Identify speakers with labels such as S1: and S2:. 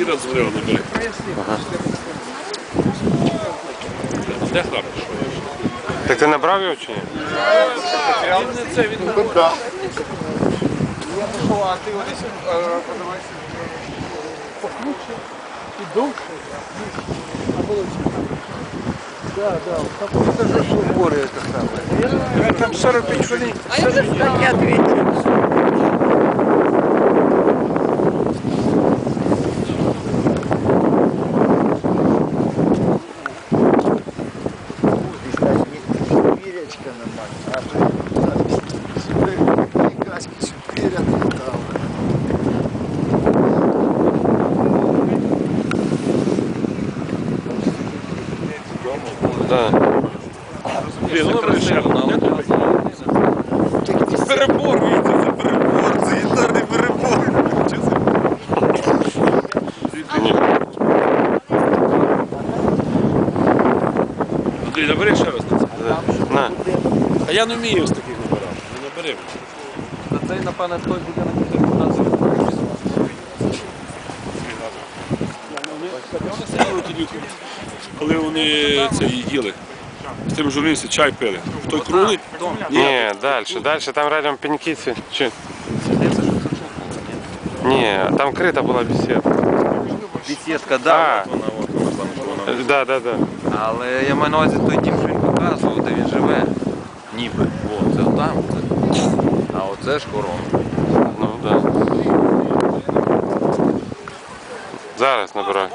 S1: Сюди дзвонив набери. Де хорошо?
S2: Так ти набрав його чи ні?
S1: Він не це, він не
S3: Там 45 хвилин.
S4: Вірячка нормально. А сюди каски чотири дали.
S2: Да.
S1: Блін, ну добре, ще одна.
S3: Перебор, Вітя, це перебор, це гітарний перебор.
S2: Ні.
S1: Андрій, набери ще раз на це.
S2: Да. На.
S1: А я не вмію з таких набирати. Не набери.
S5: Та цей, напевне, той буде на контакту.
S1: Вони сиділи тоді, коли вони це їли. З тим журналістом чай пили. В той круглий?
S2: Ні, далі, далі, там рядом пеньки ці. Чи? Ні, там крита була.
S5: Бесідка,
S2: А.
S5: да, от вона, от вона, там, що вона.
S2: Да, да, да.
S5: Але я маю на увазі той дім, що показував, де він живе. Ніби. О, це там. Це. А оце ж корона.
S2: Ну, да. Зараз набираю.